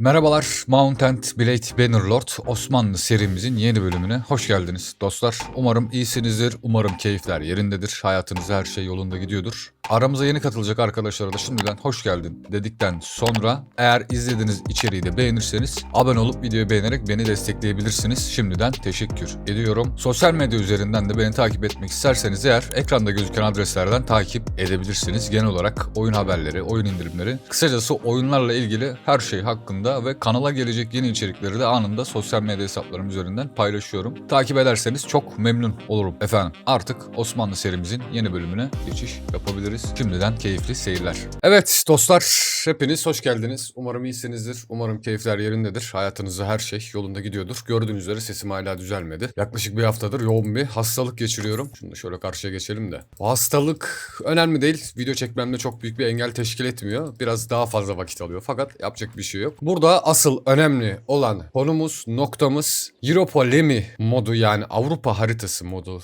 Merhabalar, Mountain Blade Bannerlord Osmanlı serimizin yeni bölümüne hoş geldiniz dostlar. Umarım iyisinizdir, umarım keyifler yerindedir, hayatınızda her şey yolunda gidiyordur. Aramıza yeni katılacak arkadaşlara da şimdiden hoş geldin dedikten sonra eğer izlediğiniz içeriği de beğenirseniz abone olup videoyu beğenerek beni destekleyebilirsiniz. Şimdiden teşekkür ediyorum. Sosyal medya üzerinden de beni takip etmek isterseniz eğer ekranda gözüken adreslerden takip edebilirsiniz. Genel olarak oyun haberleri, oyun indirimleri, kısacası oyunlarla ilgili her şey hakkında ve kanala gelecek yeni içerikleri de anında sosyal medya hesaplarım üzerinden paylaşıyorum. Takip ederseniz çok memnun olurum efendim. Artık Osmanlı serimizin yeni bölümüne geçiş yapabiliriz. Şimdiden keyifli seyirler. Evet dostlar hepiniz hoş geldiniz. Umarım iyisinizdir. Umarım keyifler yerindedir. Hayatınızda her şey yolunda gidiyordur. Gördüğünüz üzere sesim hala düzelmedi. Yaklaşık bir haftadır yoğun bir hastalık geçiriyorum. Da şöyle karşıya geçelim de. Bu hastalık önemli değil. Video çekmemde çok büyük bir engel teşkil etmiyor. Biraz daha fazla vakit alıyor. Fakat yapacak bir şey yok. Burada asıl önemli olan konumuz, noktamız Europa Lemi modu yani Avrupa haritası modu.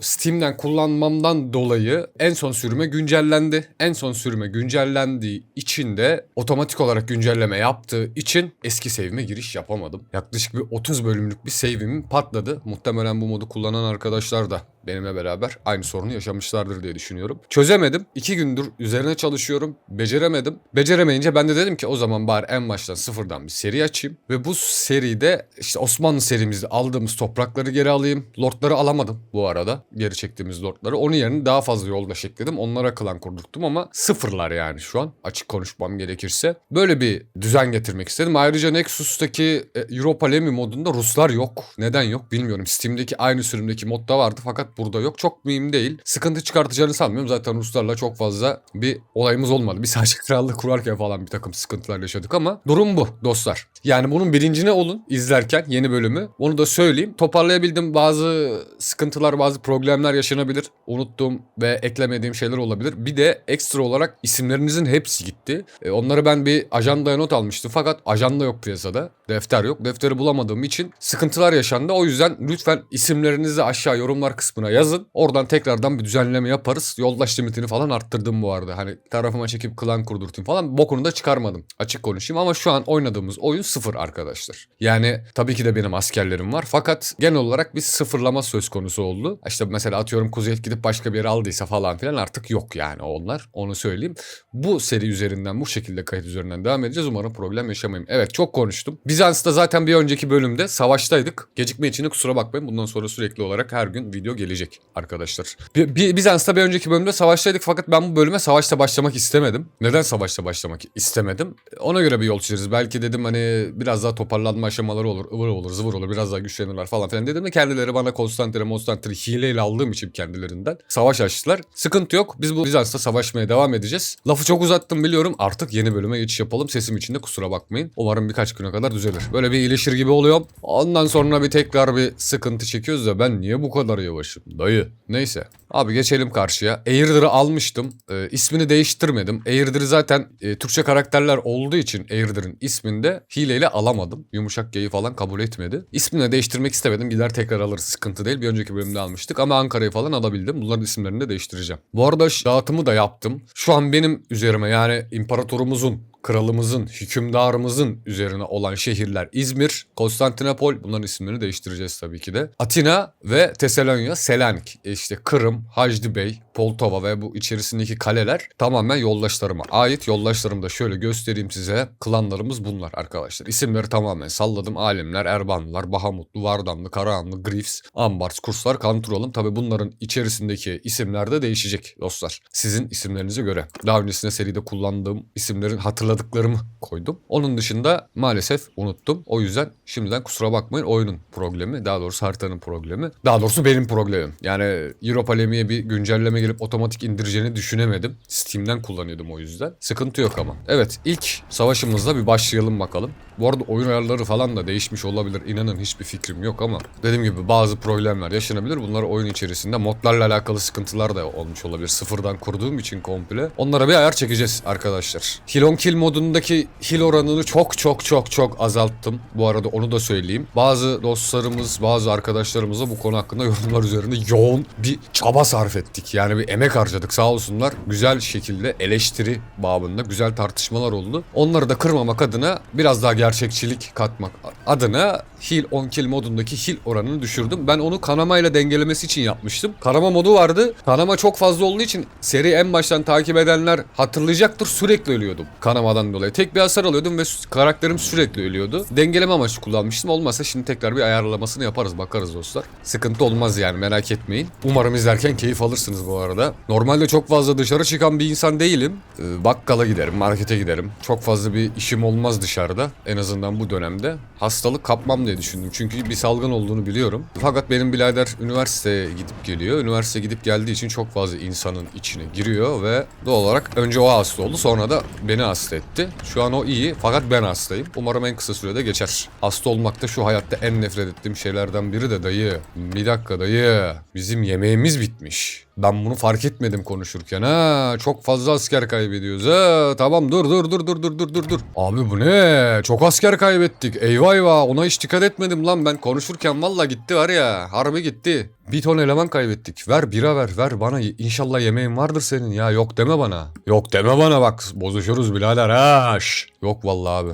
Steam'den kullanmamdan dolayı en son sürüme güncellendi. En son sürüme güncellendiği için de otomatik olarak güncelleme yaptığı için eski save'ime giriş yapamadım. Yaklaşık bir 30 bölümlük bir save'im patladı. Muhtemelen bu modu kullanan arkadaşlar da benimle beraber aynı sorunu yaşamışlardır diye düşünüyorum. Çözemedim. İki gündür üzerine çalışıyorum. Beceremedim. Beceremeyince ben de dedim ki o zaman bari en baştan sıfırdan bir seri açayım. Ve bu seride işte Osmanlı serimizde aldığımız toprakları geri alayım. Lordları alamadım bu arada. Geri çektiğimiz lordları. Onun yerine daha fazla yoldaş ekledim. Onlara klan kurdurttum ama sıfırlar yani şu an. Açık konuşmam gerekirse. Böyle bir düzen getirmek istedim. Ayrıca Nexus'taki e, Europa Lemi modunda Ruslar yok. Neden yok bilmiyorum. Steam'deki aynı sürümdeki modda vardı fakat burada yok. Çok mühim değil. Sıkıntı çıkartacağını sanmıyorum. Zaten Ruslarla çok fazla bir olayımız olmadı. Bir sadece krallık kurarken falan bir takım sıkıntılar yaşadık ama durum bu dostlar. Yani bunun bilincine olun izlerken yeni bölümü. Onu da söyleyeyim. Toparlayabildim bazı sıkıntılar, bazı problemler yaşanabilir. Unuttuğum ve eklemediğim şeyler olabilir. Bir de ekstra olarak isimlerinizin hepsi gitti. E, onları ben bir ajandaya not almıştım. Fakat ajanda yok piyasada. Defter yok. Defteri bulamadığım için sıkıntılar yaşandı. O yüzden lütfen isimlerinizi aşağı yorumlar kısmına yazın. Oradan tekrardan bir düzenleme yaparız. Yoldaş limitini falan arttırdım bu arada. Hani tarafıma çekip klan kurdurtayım falan. Bokunu da çıkarmadım. Açık konuşayım ama şu an oynadığımız oyun sıfır arkadaşlar. Yani tabii ki de benim askerlerim var. Fakat genel olarak bir sıfırlama söz konusu oldu. İşte mesela atıyorum Kuzeyet gidip başka bir yere aldıysa falan filan artık yok yani onlar. Onu söyleyeyim. Bu seri üzerinden bu şekilde kayıt üzerinden devam edeceğiz. Umarım problem yaşamayayım. Evet çok konuştum. Bizans'ta zaten bir önceki bölümde savaştaydık. Gecikme için kusura bakmayın. Bundan sonra sürekli olarak her gün video gelecek arkadaşlar. Bir, bir, Bizans'ta bir önceki bölümde savaştaydık fakat ben bu bölüme savaşta başlamak istemedim. Neden savaşta başlamak istemedim? Ona göre bir yol çizeriz. Belki dedim hani biraz daha toparlanma aşamaları olur, ıvır olur, zıvır olur, biraz daha güçlenirler falan filan dedim de kendileri bana Konstantin'e, Konstantin'i hileyle aldığım için kendilerinden savaş açtılar. Sıkıntı yok. Biz bu Bizans'ta savaşmaya devam edeceğiz. Lafı çok uzattım biliyorum. Artık yeni bölüme geçiş yapalım. Sesim için de kusura bakmayın. Umarım birkaç güne kadar düzelir. Böyle bir iyileşir gibi oluyorum. Ondan sonra bir tekrar bir sıkıntı çekiyoruz da ben niye bu kadar yavaşım? Dayı. Neyse. Abi geçelim karşıya. Airdir'ı almıştım. Ee, ismini değiştirmedim. Airdir zaten e, Türkçe karakterler olduğu için Airdir'in isminde hileyle alamadım. Yumuşak G'yi falan kabul etmedi. İsmini de değiştirmek istemedim. Gider tekrar alırız. Sıkıntı değil. Bir önceki bölümde almıştık ama Ankara'yı falan alabildim. Bunların isimlerini de değiştireceğim. Bu arada dağıtımı da yaptım. Şu an benim üzerime yani imparatorumuzun kralımızın, hükümdarımızın üzerine olan şehirler İzmir, Konstantinopol bunların isimlerini değiştireceğiz tabii ki de. Atina ve Tesalonya, Selanik, e işte Kırım, Hacdi Bey, Poltova ve bu içerisindeki kaleler tamamen yoldaşlarıma ait. Yoldaşlarımı da şöyle göstereyim size. Klanlarımız bunlar arkadaşlar. İsimleri tamamen salladım. Alemler, Erbanlılar, Bahamutlu, Vardamlı, Karahanlı, Griffs, Ambars, Kurslar, Kanturalım. Tabii bunların içerisindeki isimler de değişecek dostlar. Sizin isimlerinize göre. Daha öncesinde seride kullandığım isimlerin hatırladıklarımı koydum. Onun dışında maalesef unuttum. O yüzden şimdiden kusura bakmayın oyunun problemi. Daha doğrusu haritanın problemi. Daha doğrusu benim problemim. Yani Europa Lemi'ye bir güncelleme gelip otomatik indireceğini düşünemedim. Steam'den kullanıyordum o yüzden. Sıkıntı yok ama. Evet ilk savaşımızla bir başlayalım bakalım. Bu arada oyun ayarları falan da değişmiş olabilir. İnanın hiçbir fikrim yok ama dediğim gibi bazı problemler yaşanabilir. Bunlar oyun içerisinde modlarla alakalı sıkıntılar da olmuş olabilir. Sıfırdan kurduğum için komple. Onlara bir ayar çekeceğiz arkadaşlar. Heal on kill modundaki heal oranını çok çok çok çok azalttım. Bu arada onu da söyleyeyim. Bazı dostlarımız, bazı arkadaşlarımızla bu konu hakkında yorumlar üzerinde yoğun bir çaba sarf ettik. Yani Bir emek harcadık sağ olsunlar. Güzel şekilde eleştiri babında güzel tartışmalar oldu. Onları da kırmamak adına biraz daha gerçekçilik katmak adına heal on kill modundaki heal oranını düşürdüm. Ben onu kanamayla dengelemesi için yapmıştım. Kanama modu vardı. Kanama çok fazla olduğu için seri en baştan takip edenler hatırlayacaktır. Sürekli ölüyordum kanamadan dolayı. Tek bir hasar alıyordum ve karakterim sürekli ölüyordu. Dengeleme amaçlı kullanmıştım. Olmazsa şimdi tekrar bir ayarlamasını yaparız bakarız dostlar. Sıkıntı olmaz yani merak etmeyin. Umarım izlerken keyif alırsınız bu arada. Normalde çok fazla dışarı çıkan bir insan değilim. Ee, bakkala giderim, markete giderim. Çok fazla bir işim olmaz dışarıda. En azından bu dönemde. Hastalık kapmam diye düşündüm. Çünkü bir salgın olduğunu biliyorum. Fakat benim birader üniversiteye gidip geliyor. Üniversiteye gidip geldiği için çok fazla insanın içine giriyor ve doğal olarak önce o hasta oldu sonra da beni hasta etti. Şu an o iyi fakat ben hastayım. Umarım en kısa sürede geçer. Hasta olmak da şu hayatta en nefret ettiğim şeylerden biri de dayı. Bir dakika dayı. Bizim yemeğimiz bitmiş. Ben bunu fark etmedim konuşurken ha. Çok fazla asker kaybediyoruz ha. Tamam dur dur dur dur dur dur dur dur. Abi bu ne? Çok asker kaybettik. Eyvah eyvah ona hiç dikkat etmedim lan ben konuşurken valla gitti var ya. Harbi gitti. Bir ton eleman kaybettik. Ver bira ver ver bana. İnşallah yemeğin vardır senin ya. Yok deme bana. Yok deme bana bak. Bozuşuruz birader ha. Yok vallahi abi.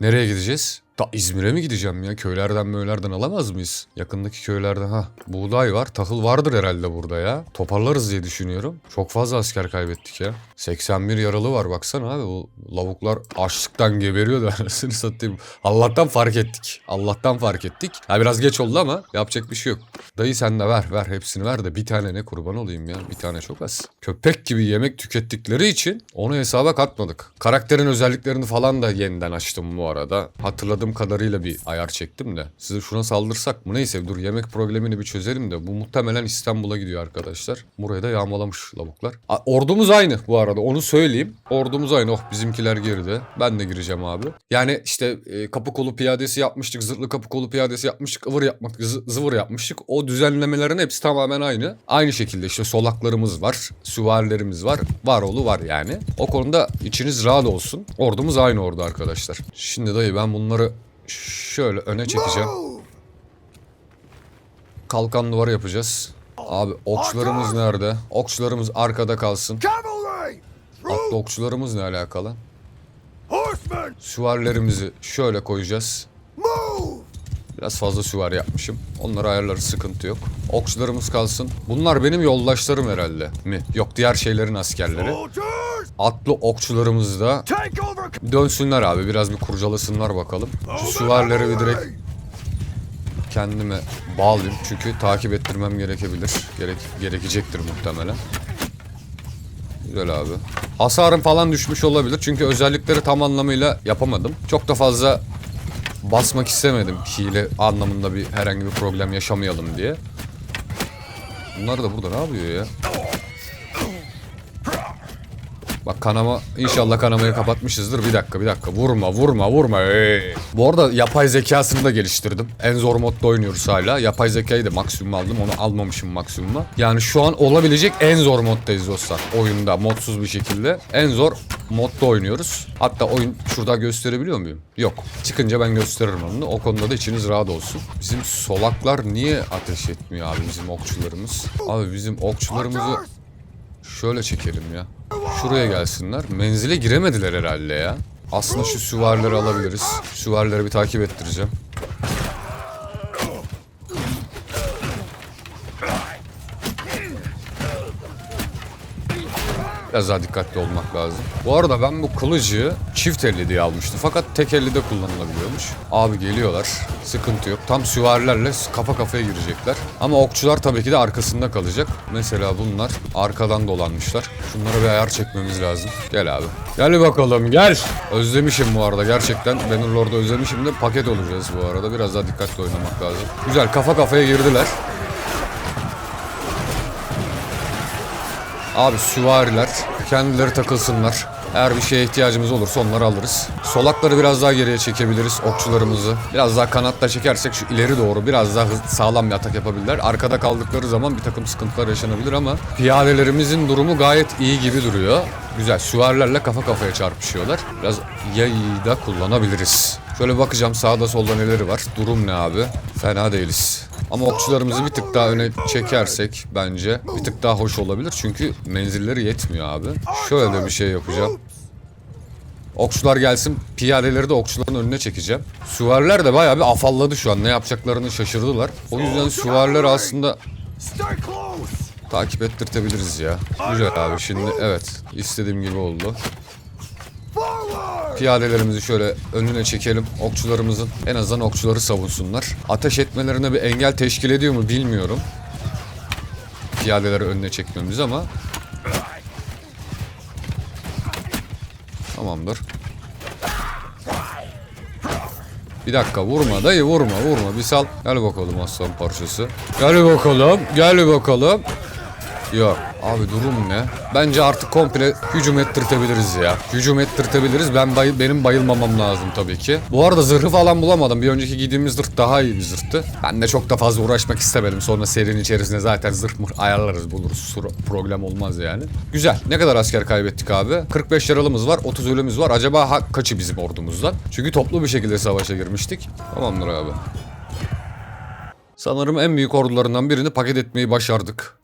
Nereye gideceğiz? Da İzmir'e mi gideceğim ya? Köylerden möylerden alamaz mıyız? Yakındaki köylerden ha. Buğday var. Tahıl vardır herhalde burada ya. Toparlarız diye düşünüyorum. Çok fazla asker kaybettik ya. 81 yaralı var baksana abi. Bu lavuklar açlıktan geberiyor da anasını satayım. Allah'tan fark ettik. Allah'tan fark ettik. Ha biraz geç oldu ama yapacak bir şey yok. Dayı sen de ver ver hepsini ver de bir tane ne kurban olayım ya. Bir tane çok az. Köpek gibi yemek tükettikleri için onu hesaba katmadık. Karakterin özelliklerini falan da yeniden açtım bu arada. Hatırladığım kadarıyla bir ayar çektim de. Size şuna saldırsak mı? Neyse dur yemek problemini bir çözelim de. Bu muhtemelen İstanbul'a gidiyor arkadaşlar. Burayı da yağmalamış lavuklar. A, ordumuz aynı bu arada onu söyleyeyim. Ordumuz aynı. Oh bizimkiler geride. Ben de gireceğim abi. Yani işte e, kapı kolu piyadesi yapmıştık. Zırhlı kapı kolu piyadesi yapmıştık. ıvır yapmak, zı- zıvır yapmıştık. O düzenlemelerin hepsi tamamen aynı. Aynı şekilde işte solaklarımız var. Süvarilerimiz var. Var oğlu var yani. O konuda içiniz rahat olsun. Ordumuz aynı ordu arkadaşlar. Şimdi dayı ben bunları şöyle öne çekeceğim. Kalkan duvarı yapacağız. Abi okçularımız nerede? Okçularımız arkada kalsın. Atlı okçularımız ne alakalı? Süvarilerimizi şöyle koyacağız. Biraz fazla süvari yapmışım. Onları ayarları sıkıntı yok. Okçularımız kalsın. Bunlar benim yoldaşlarım herhalde mi? Yok diğer şeylerin askerleri. Atlı okçularımız da dönsünler abi. Biraz bir kurcalasınlar bakalım. Şu süvarileri bir direkt kendime bağlayayım. Çünkü takip ettirmem gerekebilir. Gerek, gerekecektir muhtemelen. Güzel abi. Hasarım falan düşmüş olabilir. Çünkü özellikleri tam anlamıyla yapamadım. Çok da fazla basmak istemedim. Hile anlamında bir herhangi bir problem yaşamayalım diye. Bunlar da burada ne yapıyor ya? Bak kanama inşallah kanamayı kapatmışızdır. Bir dakika bir dakika vurma vurma vurma. Hey. Bu arada yapay zekasını da geliştirdim. En zor modda oynuyoruz hala. Yapay zekayı da maksimum aldım. Onu almamışım maksimuma. Yani şu an olabilecek en zor moddayız dostlar. Oyunda modsuz bir şekilde. En zor modda oynuyoruz. Hatta oyun şurada gösterebiliyor muyum? Yok. Çıkınca ben gösteririm onu. O konuda da içiniz rahat olsun. Bizim solaklar niye ateş etmiyor abi bizim okçularımız? Abi bizim okçularımızı! Şöyle çekelim ya. Şuraya gelsinler. Menzile giremediler herhalde ya. Aslında şu süvarileri alabiliriz. Süvarileri bir takip ettireceğim. Biraz daha dikkatli olmak lazım. Bu arada ben bu kılıcı çift elli diye almıştım. Fakat tek elli de kullanılabiliyormuş. Abi geliyorlar. Sıkıntı yok. Tam süvarilerle kafa kafaya girecekler. Ama okçular tabii ki de arkasında kalacak. Mesela bunlar arkadan dolanmışlar. Şunlara bir ayar çekmemiz lazım. Gel abi. Gel bakalım gel. Özlemişim bu arada gerçekten. Bannerlord'u özlemişim de paket olacağız bu arada. Biraz daha dikkatli oynamak lazım. Güzel kafa kafaya girdiler. Abi süvariler kendileri takılsınlar. Eğer bir şeye ihtiyacımız olursa onları alırız. Solakları biraz daha geriye çekebiliriz okçularımızı. Biraz daha kanatla çekersek şu ileri doğru biraz daha hız- sağlam bir atak yapabilirler. Arkada kaldıkları zaman bir takım sıkıntılar yaşanabilir ama piyadelerimizin durumu gayet iyi gibi duruyor. Güzel süvarilerle kafa kafaya çarpışıyorlar. Biraz yayı da kullanabiliriz. Şöyle bakacağım sağda solda neleri var. Durum ne abi? Fena değiliz. Ama okçularımızı bir tık daha öne çekersek bence bir tık daha hoş olabilir. Çünkü menzilleri yetmiyor abi. Şöyle de bir şey yapacağım. Okçular gelsin. Piyadeleri de okçuların önüne çekeceğim. Süvariler de bayağı bir afalladı şu an. Ne yapacaklarını şaşırdılar. O yüzden süvariler aslında takip ettirtebiliriz ya. Güzel abi şimdi evet istediğim gibi oldu. Piyadelerimizi şöyle önüne çekelim. Okçularımızın en azından okçuları savunsunlar. Ateş etmelerine bir engel teşkil ediyor mu bilmiyorum. Piyadeleri önüne çekmemiz ama. Tamamdır. Bir dakika vurma dayı vurma vurma bir sal. Gel bakalım aslan parçası. Gel bakalım gel bakalım. Yok. Abi durum ne? Bence artık komple hücum ettirtebiliriz ya. Hücum ettirtebiliriz. Ben bay- benim bayılmamam lazım tabii ki. Bu arada zırhı falan bulamadım. Bir önceki giydiğimiz zırh daha iyi bir zırhtı. Ben de çok da fazla uğraşmak istemedim. Sonra serinin içerisinde zaten zırh mır ayarlarız buluruz. Problem olmaz yani. Güzel. Ne kadar asker kaybettik abi? 45 yaralımız var. 30 ölümümüz var. Acaba ha- kaçı bizim ordumuzdan? Çünkü toplu bir şekilde savaşa girmiştik. Tamamdır abi. Sanırım en büyük ordularından birini paket etmeyi başardık.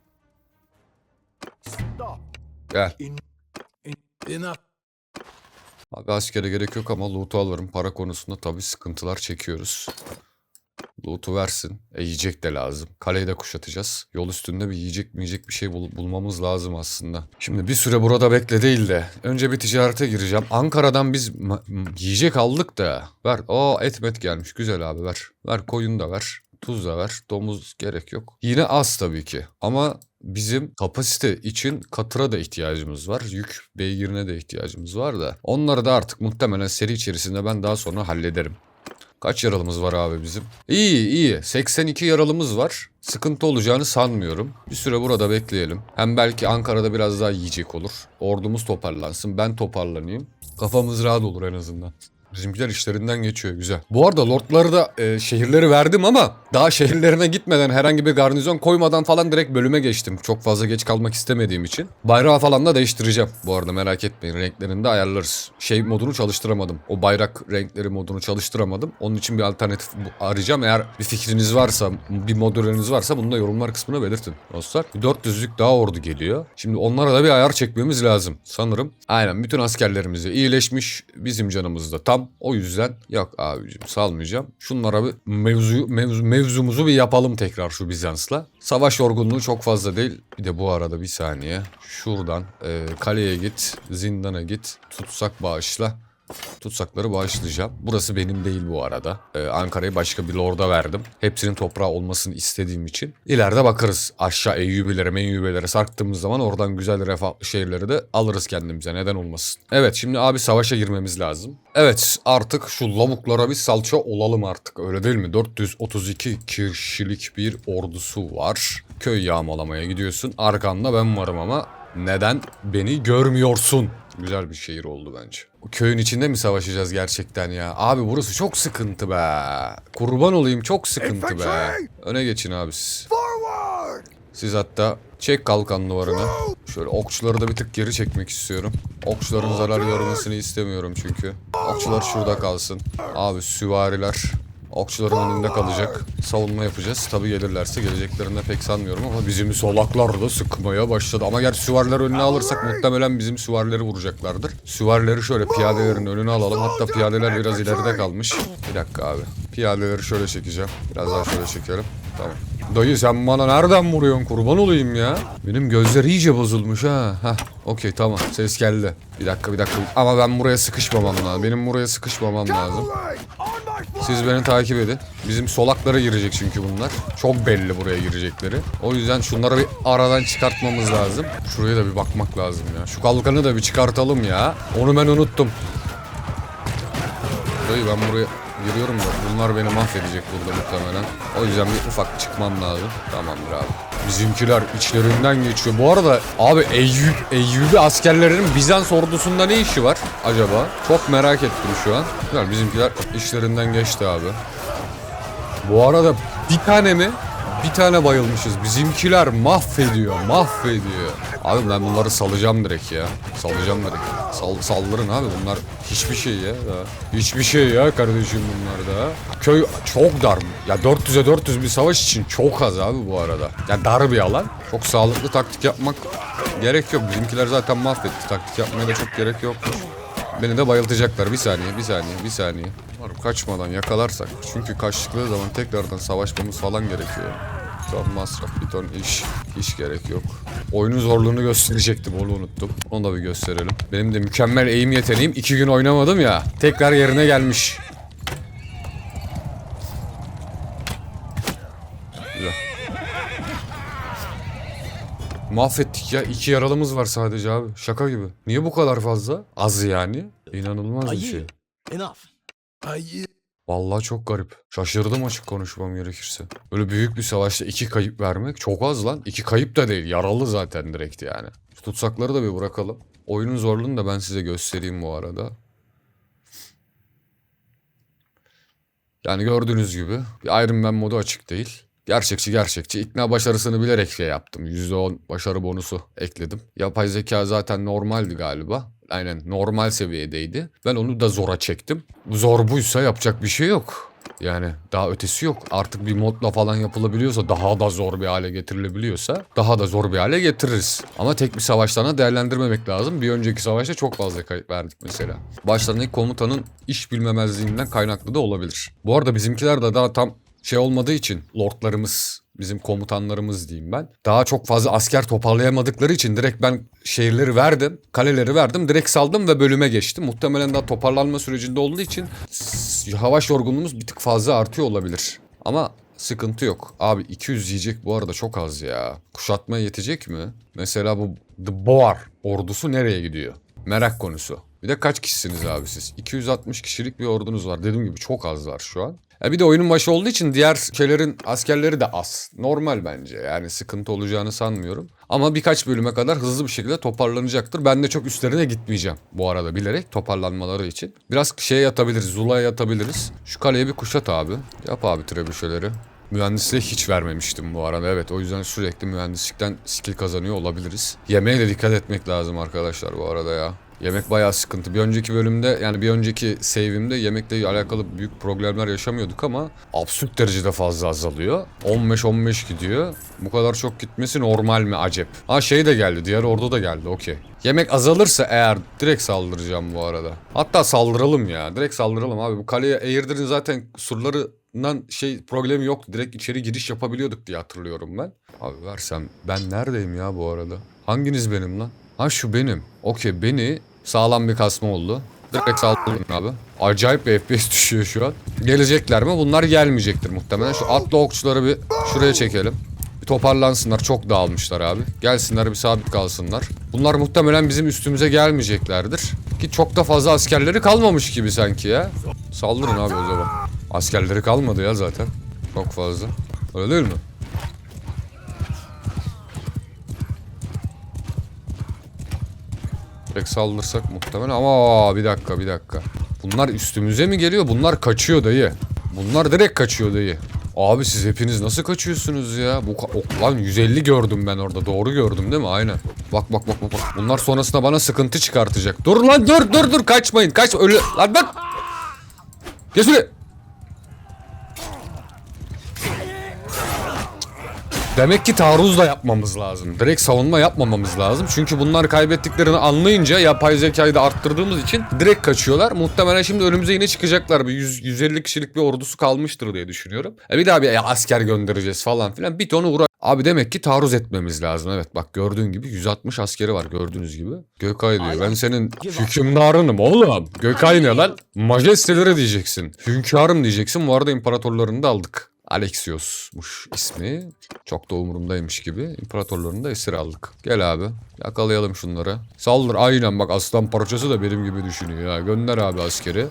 Gel. Abi askere gerek yok ama loot'u alırım. Para konusunda tabii sıkıntılar çekiyoruz. Loot'u versin. E yiyecek de lazım. Kaleyi de kuşatacağız. Yol üstünde bir yiyecek mi yiyecek bir şey bul- bulmamız lazım aslında. Şimdi bir süre burada bekle değil de. Önce bir ticarete gireceğim. Ankara'dan biz yiyecek aldık da. Ver. Aa et met gelmiş. Güzel abi ver. Ver koyun da ver. Tuz da ver. Domuz gerek yok. Yine az tabii ki. Ama bizim kapasite için katıra da ihtiyacımız var. Yük beygirine de ihtiyacımız var da. Onları da artık muhtemelen seri içerisinde ben daha sonra hallederim. Kaç yaralımız var abi bizim? İyi iyi. 82 yaralımız var. Sıkıntı olacağını sanmıyorum. Bir süre burada bekleyelim. Hem belki Ankara'da biraz daha yiyecek olur. Ordumuz toparlansın. Ben toparlanayım. Kafamız rahat olur en azından. Bizimkiler işlerinden geçiyor güzel. Bu arada lordları da e, şehirleri verdim ama daha şehirlerine gitmeden herhangi bir garnizon koymadan falan direkt bölüme geçtim. Çok fazla geç kalmak istemediğim için. Bayrağı falan da değiştireceğim. Bu arada merak etmeyin renklerini de ayarlarız. Şey modunu çalıştıramadım. O bayrak renkleri modunu çalıştıramadım. Onun için bir alternatif arayacağım. Eğer bir fikriniz varsa, bir modülünüz varsa bunu da yorumlar kısmına belirtin. Dostlar bir 400'lük daha ordu geliyor. Şimdi onlara da bir ayar çekmemiz lazım. Sanırım. Aynen bütün askerlerimizi iyileşmiş. Bizim canımız da tam. O yüzden yok abicim salmayacağım. Şunlara bir mevzu, mevzu, mevzumuzu bir yapalım tekrar şu Bizans'la. Savaş yorgunluğu çok fazla değil. Bir de bu arada bir saniye. Şuradan e, kaleye git, zindana git, tutsak bağışla. Tutsakları bağışlayacağım. Burası benim değil bu arada. Ee, Ankara'yı başka bir lorda verdim. Hepsinin toprağı olmasını istediğim için. İleride bakarız. Aşağı Eyyubilere, Meyyubilere sarktığımız zaman oradan güzel refahlı şehirleri de alırız kendimize. Neden olmasın. Evet şimdi abi savaşa girmemiz lazım. Evet artık şu lavuklara bir salça olalım artık. Öyle değil mi? 432 kişilik bir ordusu var. Köy yağmalamaya gidiyorsun. Arkanda ben varım ama neden beni görmüyorsun? Güzel bir şehir oldu bence. O köyün içinde mi savaşacağız gerçekten ya? Abi burası çok sıkıntı be. Kurban olayım çok sıkıntı be. Öne geçin abi siz. Siz hatta çek kalkan duvarını. Şöyle okçuları da bir tık geri çekmek istiyorum. Okçuların zarar görmesini istemiyorum çünkü. Okçular şurada kalsın. Abi süvariler okçuların önünde kalacak. Savunma yapacağız. Tabi gelirlerse geleceklerini de pek sanmıyorum ama bizim solaklar da sıkmaya başladı. Ama gerçi süvariler önüne alırsak muhtemelen bizim süvarileri vuracaklardır. Süvarileri şöyle piyadelerin önüne alalım. Hatta piyadeler biraz ileride kalmış. Bir dakika abi. Piyadeleri şöyle çekeceğim. Biraz daha şöyle çekerim. Tamam. Dayı sen bana nereden vuruyorsun kurban olayım ya. Benim gözler iyice bozulmuş ha. Hah okey tamam ses geldi. Bir dakika bir dakika. Ama ben buraya sıkışmamam lazım. Benim buraya sıkışmamam lazım. Siz beni takip edin. Bizim solaklara girecek çünkü bunlar. Çok belli buraya girecekleri. O yüzden şunları bir aradan çıkartmamız lazım. Şuraya da bir bakmak lazım ya. Şu kalkanı da bir çıkartalım ya. Onu ben unuttum. Dayı ben buraya giriyorum da bunlar beni mahvedecek burada muhtemelen. O yüzden bir ufak çıkmam lazım. Tamamdır abi. Bizimkiler içlerinden geçiyor. Bu arada abi Eyyub, Eyyubi askerlerinin Bizans ordusunda ne işi var acaba? Çok merak ettim şu an. Güzel bizimkiler işlerinden geçti abi. Bu arada bir tane mi? bir tane bayılmışız. Bizimkiler mahvediyor, mahvediyor. Abi ben bunları salacağım direkt ya. Salacağım direkt. Sal, saldırın abi bunlar hiçbir şey ya. Hiçbir şey ya kardeşim bunlar da. Köy çok dar. Ya 400'e 400 bir savaş için çok az abi bu arada. Ya dar bir alan. Çok sağlıklı taktik yapmak gerek yok. Bizimkiler zaten mahvetti. Taktik yapmaya da çok gerek yok. Beni de bayıltacaklar. Bir saniye, bir saniye, bir saniye. Umarım kaçmadan yakalarsak. Çünkü kaçtıkları zaman tekrardan savaşmamız falan gerekiyor. Ton masraf, bir ton iş. Hiç gerek yok. Oyunun zorluğunu gösterecektim, onu unuttum. Onu da bir gösterelim. Benim de mükemmel eğim yeteneğim. iki gün oynamadım ya. Tekrar yerine gelmiş. Güzel. Mahvettik ya. iki yaralımız var sadece abi. Şaka gibi. Niye bu kadar fazla? Az yani. İnanılmaz bir şey. Enough. Ayı. Vallahi çok garip. Şaşırdım açık konuşmam gerekirse. Böyle büyük bir savaşta iki kayıp vermek çok az lan. İki kayıp da değil. Yaralı zaten direkt yani. Şu tutsakları da bir bırakalım. Oyunun zorluğunu da ben size göstereyim bu arada. Yani gördüğünüz gibi bir Iron Man modu açık değil. Gerçekçi gerçekçi. İkna başarısını bilerek şey yaptım. %10 başarı bonusu ekledim. Yapay zeka zaten normaldi galiba. Aynen normal seviyedeydi. Ben onu da zora çektim. Zor buysa yapacak bir şey yok. Yani daha ötesi yok. Artık bir modla falan yapılabiliyorsa daha da zor bir hale getirilebiliyorsa daha da zor bir hale getiririz. Ama tek bir savaştan değerlendirmemek lazım. Bir önceki savaşta çok fazla kayıp verdik mesela. Başlarındaki komutanın iş bilmemezliğinden kaynaklı da olabilir. Bu arada bizimkiler de daha tam şey olmadığı için lordlarımız bizim komutanlarımız diyeyim ben. Daha çok fazla asker toparlayamadıkları için direkt ben şehirleri verdim, kaleleri verdim, direkt saldım ve bölüme geçtim. Muhtemelen daha toparlanma sürecinde olduğu için s- hava yorgunluğumuz bir tık fazla artıyor olabilir. Ama sıkıntı yok. Abi 200 yiyecek bu arada çok az ya. Kuşatmaya yetecek mi? Mesela bu The Boar ordusu nereye gidiyor? Merak konusu. Bir de kaç kişisiniz abi siz? 260 kişilik bir ordunuz var. Dediğim gibi çok azlar şu an. Ya bir de oyunun başı olduğu için diğer ülkelerin askerleri de az. Normal bence. Yani sıkıntı olacağını sanmıyorum. Ama birkaç bölüme kadar hızlı bir şekilde toparlanacaktır. Ben de çok üstlerine gitmeyeceğim bu arada bilerek toparlanmaları için. Biraz şeye yatabiliriz, Zula'ya yatabiliriz. Şu kaleye bir kuşat abi. Yap abi trebüşeleri. Mühendisliğe hiç vermemiştim bu arada. Evet o yüzden sürekli mühendislikten skill kazanıyor olabiliriz. Yemeğe de dikkat etmek lazım arkadaşlar bu arada ya. Yemek bayağı sıkıntı. Bir önceki bölümde yani bir önceki save'imde yemekle alakalı büyük problemler yaşamıyorduk ama absürt derecede fazla azalıyor. 15-15 gidiyor. Bu kadar çok gitmesi normal mi acep? Ha şey de geldi. Diğer ordu da geldi. Okey. Yemek azalırsa eğer direkt saldıracağım bu arada. Hatta saldıralım ya. Direkt saldıralım abi. Bu kaleye Eğirdir'in zaten surlarından şey problemi yoktu. Direkt içeri giriş yapabiliyorduk diye hatırlıyorum ben. Abi versem ben neredeyim ya bu arada? Hanginiz benim lan? Ha şu benim. Okey beni sağlam bir kasma oldu. Direkt saldırın abi. Acayip bir FPS düşüyor şu an. Gelecekler mi? Bunlar gelmeyecektir muhtemelen. Şu atlı okçuları bir şuraya çekelim. Bir toparlansınlar. Çok dağılmışlar abi. Gelsinler bir sabit kalsınlar. Bunlar muhtemelen bizim üstümüze gelmeyeceklerdir. Ki çok da fazla askerleri kalmamış gibi sanki ya. Saldırın abi o zaman. Askerleri kalmadı ya zaten. Çok fazla. Öyle değil mi? Direkt saldırsak muhtemelen ama bir dakika bir dakika. Bunlar üstümüze mi geliyor? Bunlar kaçıyor dayı. Bunlar direkt kaçıyor dayı. Abi siz hepiniz nasıl kaçıyorsunuz ya? Bu ok- lan 150 gördüm ben orada. Doğru gördüm değil mi? Aynen. Bak bak bak bak. bak. Bunlar sonrasında bana sıkıntı çıkartacak. Dur lan dur dur dur kaçmayın. Kaç öyle lan bak. Gel şuraya. Demek ki taarruz da yapmamız lazım. Direkt savunma yapmamamız lazım. Çünkü bunlar kaybettiklerini anlayınca yapay zekayı da arttırdığımız için direkt kaçıyorlar. Muhtemelen şimdi önümüze yine çıkacaklar. Bir 100, 150 kişilik bir ordusu kalmıştır diye düşünüyorum. E bir daha bir asker göndereceğiz falan filan. Bir tonu uğra... Abi demek ki taarruz etmemiz lazım. Evet bak gördüğün gibi 160 askeri var gördüğünüz gibi. Gökay diyor ben senin hükümdarınım oğlum. Gökay ne lan? Majesteleri diyeceksin. Hünkârım diyeceksin. Bu arada imparatorlarını da aldık. Alexios'muş ismi. Çok da umurumdaymış gibi. İmparatorlarını da esir aldık. Gel abi. Yakalayalım şunları. Saldır aynen bak aslan parçası da benim gibi düşünüyor ya. Gönder abi askeri.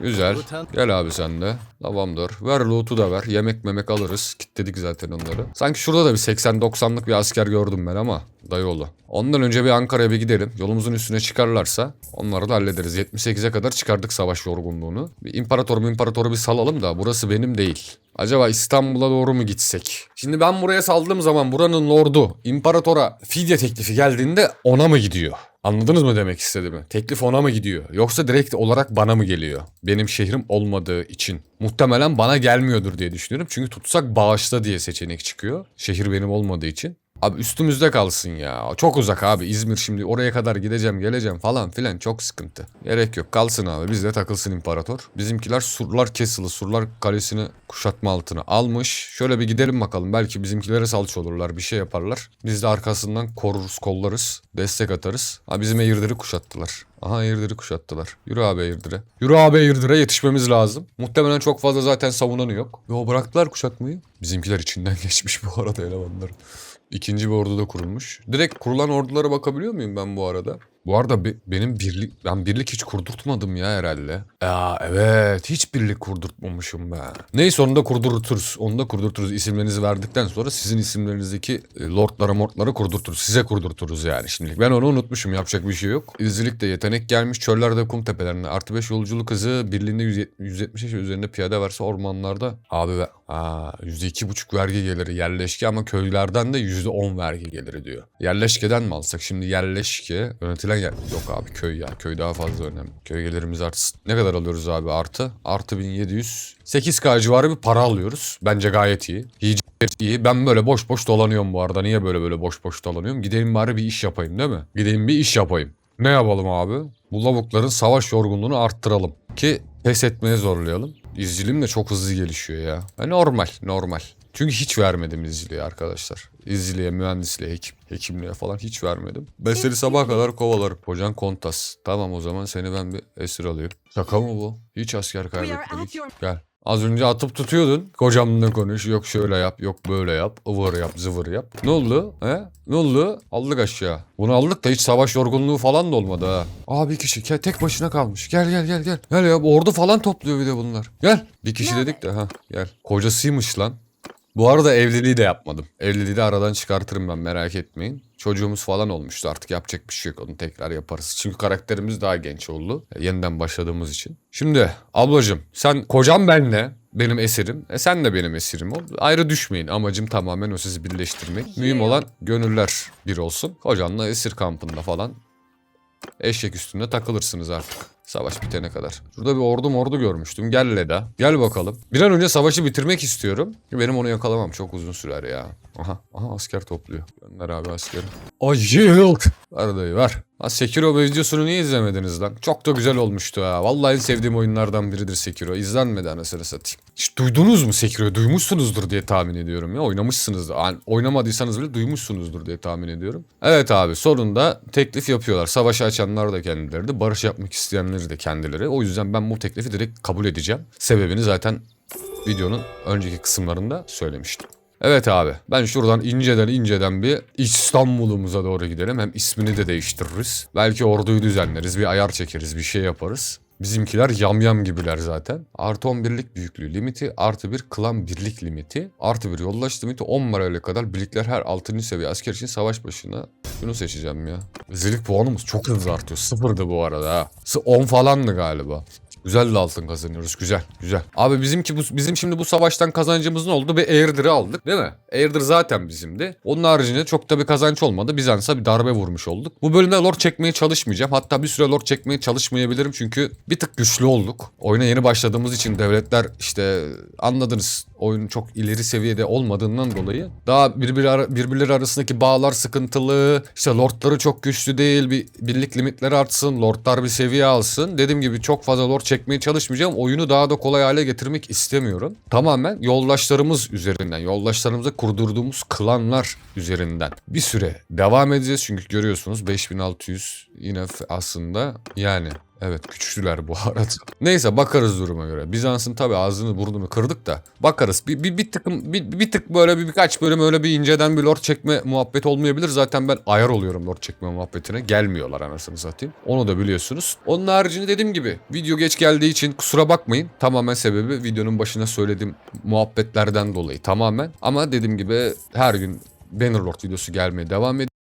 Güzel. Gel abi sen de. Tamamdır. Ver loot'u da ver. Yemek memek alırız. Kitledik zaten onları. Sanki şurada da bir 80-90'lık bir asker gördüm ben ama. Dayıoğlu. Ondan önce bir Ankara'ya bir gidelim. Yolumuzun üstüne çıkarlarsa onları da hallederiz. 78'e kadar çıkardık savaş yorgunluğunu. Bir imparator imparatoru bir salalım da burası benim değil. Acaba İstanbul'a doğru mu gitsek? Şimdi ben buraya saldığım zaman buranın lordu imparatora fidye teklifi geldiğinde ona mı gidiyor? Anladınız mı demek istediğimi? Teklif ona mı gidiyor? Yoksa direkt olarak bana mı geliyor? Benim şehrim olmadığı için. Muhtemelen bana gelmiyordur diye düşünüyorum. Çünkü tutsak bağışla diye seçenek çıkıyor. Şehir benim olmadığı için. Abi üstümüzde kalsın ya. Çok uzak abi. İzmir şimdi oraya kadar gideceğim geleceğim falan filan çok sıkıntı. Gerek yok kalsın abi bizde takılsın imparator. Bizimkiler surlar kesili surlar kalesini kuşatma altına almış. Şöyle bir gidelim bakalım belki bizimkilere salça olurlar bir şey yaparlar. Biz de arkasından koruruz kollarız destek atarız. Ha bizim Eğirdir'i kuşattılar. Aha Eğirdir'i kuşattılar. Yürü abi Eğirdir'e. Yürü abi Eğirdir'e yetişmemiz lazım. Muhtemelen çok fazla zaten savunanı yok. Yo bıraktılar kuşatmayı. Bizimkiler içinden geçmiş bu arada elemanlar. İkinci bir ordu da kurulmuş. Direkt kurulan ordulara bakabiliyor muyum ben bu arada? Bu arada be- benim birlik ben birlik hiç kurdurtmadım ya herhalde. Ya evet hiç birlik kurdurtmamışım ben. Neyse onu da kurdurturuz. Onu da kurdurturuz. İsimlerinizi verdikten sonra sizin isimlerinizdeki e, lordlara mortlara kurdurturuz. Size kurdurturuz yani şimdilik. Ben onu unutmuşum yapacak bir şey yok. İzcilik de yetenek gelmiş çöllerde kum tepelerinde. Artı 5 yolculuk hızı birliğinde 170 yaş üzerinde piyade varsa ormanlarda. Abi ve Aa, %2,5 vergi geliri yerleşke ama köylerden de %10 vergi geliri diyor. Yerleşkeden mi alsak? Şimdi yerleşke yönetilen yer. Yok abi köy ya. Köy daha fazla önemli. Köy gelirimiz artsın. Ne kadar alıyoruz abi artı? Artı 1700. 8K civarı bir para alıyoruz. Bence gayet iyi. Yiyecek iyi. Ben böyle boş boş dolanıyorum bu arada. Niye böyle böyle boş boş dolanıyorum? Gideyim bari bir iş yapayım değil mi? Gideyim bir iş yapayım. Ne yapalım abi? Bu lavukların savaş yorgunluğunu arttıralım. Ki pes etmeye zorlayalım. İzcilim de çok hızlı gelişiyor ya. ya. Normal, normal. Çünkü hiç vermedim izciliğe arkadaşlar. İzciliğe, mühendisliğe, hekim, hekimliğe falan hiç vermedim. Ben seni sabaha kadar kovalarım. Hocan Kontas. Tamam o zaman seni ben bir esir alayım. Şaka mı bu? Hiç asker kaybetmedik. Gel. Az önce atıp tutuyordun. Kocamla konuş. Yok şöyle yap. Yok böyle yap. ıvır yap. Zıvır yap. Ne oldu? He? Ne oldu? Aldık aşağı. Bunu aldık da hiç savaş yorgunluğu falan da olmadı ha. Aa bir kişi tek başına kalmış. Gel gel gel gel. Gel ya ordu falan topluyor bir de bunlar. Gel. Bir kişi dedik de ha gel. Kocasıymış lan. Bu arada evliliği de yapmadım. Evliliği de aradan çıkartırım ben merak etmeyin. Çocuğumuz falan olmuştu artık yapacak bir şey yok onu tekrar yaparız. Çünkü karakterimiz daha genç oldu. e, Yeniden başladığımız için. Şimdi ablacığım sen kocam benle benim esirim. E sen de benim esirim ol. Ayrı düşmeyin. Amacım tamamen o sizi birleştirmek. Mühim olan gönüller bir olsun. Kocanla esir kampında falan eşek üstünde takılırsınız artık. Savaş bitene kadar. Şurada bir ordu mordu görmüştüm. Gel Leda. Gel bakalım. Bir an önce savaşı bitirmek istiyorum. Benim onu yakalamam çok uzun sürer ya. Aha, aha asker topluyor. Gönder abi askeri. Acık. Ver dayı ver. Ha Sekiro videosunu niye izlemediniz lan? Çok da güzel olmuştu ha. Vallahi en sevdiğim oyunlardan biridir Sekiro. İzlenmedi anasını satayım. Hiç duydunuz mu Sekiro'yu? Duymuşsunuzdur diye tahmin ediyorum ya. Oynamışsınızdır. Yani oynamadıysanız bile duymuşsunuzdur diye tahmin ediyorum. Evet abi sonunda teklif yapıyorlar. Savaşı açanlar da kendileri de. Barış yapmak isteyenleri de kendileri. O yüzden ben bu teklifi direkt kabul edeceğim. Sebebini zaten videonun önceki kısımlarında söylemiştim. Evet abi ben şuradan inceden inceden bir İstanbul'umuza doğru gidelim. Hem ismini de değiştiririz. Belki orduyu düzenleriz bir ayar çekeriz bir şey yaparız. Bizimkiler yamyam gibiler zaten. Artı 11'lik büyüklüğü limiti, artı bir klan birlik limiti, artı bir yoldaş limiti 10 marayla kadar birlikler her 6. seviye asker için savaş başına şunu seçeceğim ya. Zilik puanımız çok hızlı artıyor. Sıfırdı bu arada ha. Sı- 10 falandı galiba. Güzel de altın kazanıyoruz. Güzel, güzel. Abi bizimki bu, bizim şimdi bu savaştan kazancımız ne oldu? Bir Airdir'i aldık değil mi? Airdir zaten bizimdi. Onun haricinde çok da bir kazanç olmadı. Bizans'a bir darbe vurmuş olduk. Bu bölümde lore çekmeye çalışmayacağım. Hatta bir süre lore çekmeye çalışmayabilirim çünkü bir tık güçlü olduk. Oyuna yeni başladığımız için devletler işte anladınız oyun çok ileri seviyede olmadığından dolayı daha birbiri ara- birbirleri arasındaki bağlar sıkıntılı. İşte lordları çok güçlü değil. Bir birlik limitleri artsın. Lordlar bir seviye alsın. Dediğim gibi çok fazla lord çekmeye çalışmayacağım. Oyunu daha da kolay hale getirmek istemiyorum. Tamamen yoldaşlarımız üzerinden, yoldaşlarımıza kurdurduğumuz klanlar üzerinden bir süre devam edeceğiz. Çünkü görüyorsunuz 5600 yine aslında yani Evet küçüldüler bu arada. Neyse bakarız duruma göre. Bizans'ın tabi ağzını burnunu kırdık da bakarız. Bir, bir, bir, tıkım, bir, bir tık böyle bir, birkaç bölüm öyle bir inceden bir lord çekme muhabbet olmayabilir. Zaten ben ayar oluyorum lord çekme muhabbetine. Gelmiyorlar anasını satayım. Onu da biliyorsunuz. Onun haricinde dediğim gibi video geç geldiği için kusura bakmayın. Tamamen sebebi videonun başına söylediğim muhabbetlerden dolayı tamamen. Ama dediğim gibi her gün Bannerlord videosu gelmeye devam ediyor.